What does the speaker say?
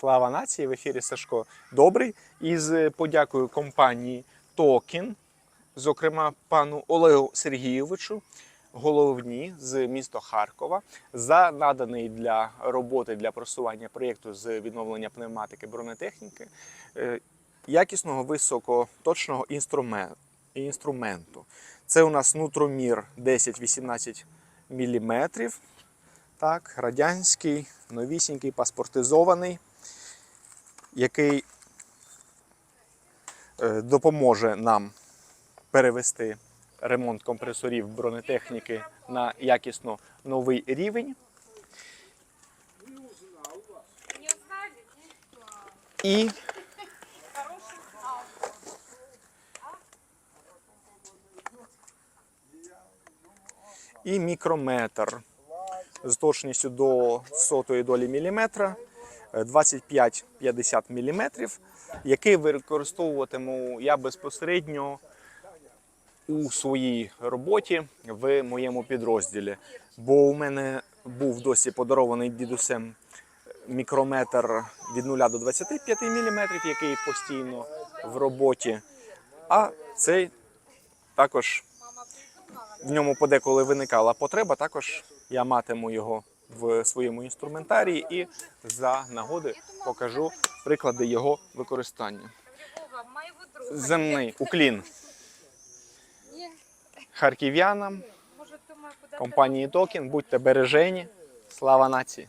Слава нації в ефірі Сашко Добрий. Із подякою компанії Токін, зокрема пану Олегу Сергійовичу, головні з міста Харкова, за наданий для роботи для просування проєкту з відновлення пневматики бронетехніки е, якісного високоточного інструменту. Це у нас нутромір 10-18 мм. Так, радянський, новісінький, паспортизований, який е, допоможе нам перевести ремонт компресорів бронетехніки на якісно новий рівень. І і мікрометр з точністю до сотої долі міліметра, 25-50 міліметрів, який використовуватиму я безпосередньо у своїй роботі в моєму підрозділі. Бо у мене був досі подарований дідусем мікрометр від 0 до 25 мм, який постійно в роботі. А цей також в ньому подеколи виникала потреба. Також я матиму його в своєму інструментарії і за нагоди покажу приклади його використання. Земний уклін харків'янам, компанії Токін. Будьте бережені. Слава нації!